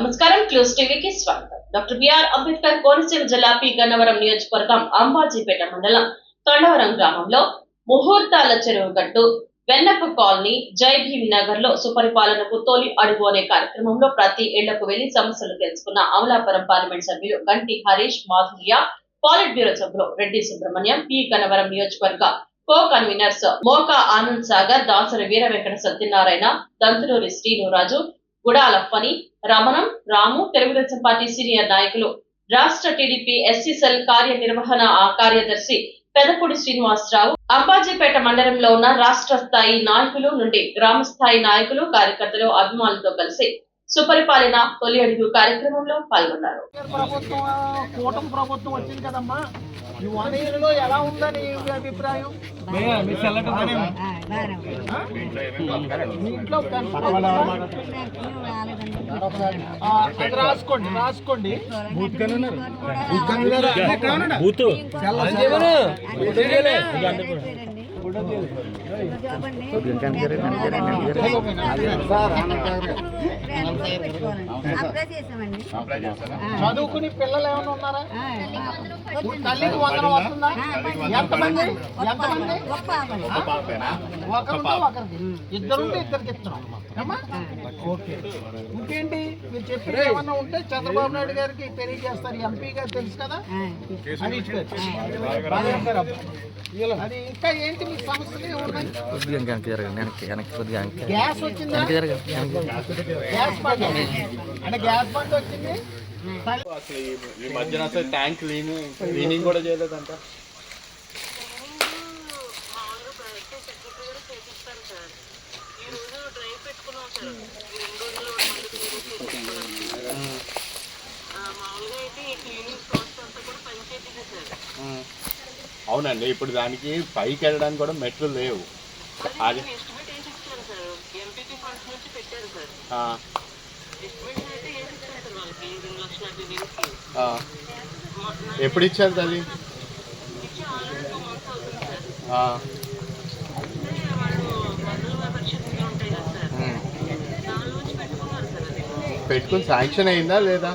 నమస్కారం క్లూస్ టీవీకి స్వాగతం. డాక్టర్ బిఆర్ అంబేద్కర్ కోనసీమ జిల్లా పి. గన్నవరం నియోజకవర్గం అంబాజీపేట మండలం తొండవరం గ్రామంలో ముహూర్తాల చెరువు గట్టు వెన్నప్ప కాలనీ జై భీమ్ నగర్లో సుపరిపాలనకు తొలి అడుగు అనే కార్యక్రమంలో ప్రతి ఏళ్ళకు వెళ్ళి సమస్యలు తెలుసుకున్న అమలాపురం పార్లమెంట్ సభ్యులు గంటి హరీష్ మాధుర్య పాలిట్ బ్యూరో సభ్యులు రెడ్డి సుబ్రహ్మణ్యం పి. గన్నవరం నియోజకవర్గ co conveners Moka Anand Sagar Dasari Veera Venkata Satyanarayana Dantuluri Srinuraju Gudalappani Ramanam Ramu Telugu Desam party senior నాయకులు రాష్ట్ర టీడీపీ ఎస్సీ సెల్ కార్యనిర్వహణ కార్యదర్శి పెదపూడి శ్రీనివాసరావు అంబాజీపేట మండలంలో ఉన్న రాష్ట్ర స్థాయి నాయకులు నుండి గ్రామ స్థాయి నాయకులు కార్యకర్తలు అభిమానులతో కలిసి సుపరిపాలన తొలి అడుగు కార్యక్రమంలో పాల్గొన్నారు. ఎలా ఉందని మీ అభిప్రాయం? ఇంట్లో అది రాసుకోండి రాసుకోండి. చేసామండి చదువుకుని పిల్లలు ఏమైనా ఉన్నారా? తల్లికి వందనం వస్తుందా? ఎంతమంది? ఎంతమంది? ఒకరుంటే ఒకరికి ఇద్దరుంటే ఇద్దరికి ఇస్తున్నాం అమ్మా? ఓకే. ఇంకేంటి? మీరు చెప్పిన ఏమన్నా ఉంటే చంద్రబాబు నాయుడు గారికి తెలియజేస్తారు. ఎంపీ గారు తెలుసు కదా? హరీష్ గారు. అది ఇంకా ఏంటి మీ సమస్యలు? వెనక్కి గ్యాస్ వచ్చిందా? గ్యాస్ బండ్ అంటే గ్యాస్ బండ్ వచ్చింది. అసలు ఈ- ఈ మధ్యన అసలు ట్యాంక్ క్లీనింగ్ క్లీనింగ్ కూడా చేయలేదంట. ఉమ్. అవునండి ఇప్పుడు దానికి పైకి వెళ్ళడానికి కూడా మెట్లు లేవు. అది ఎప్పుడు ఇచ్చారు అది? పెట్టుకుని శాంక్షన్ అయిందా లేదా?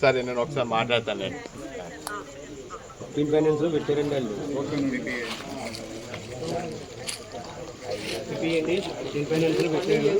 సరే నేను ఒకసారి మాట్లాడతాను నేను. ఫిఫ్టీన్ ఫైనాన్స్లో పెట్టారండి వాళ్ళు ఫిఫ్టీన్ ఫైనాన్స్లో పెట్టారు.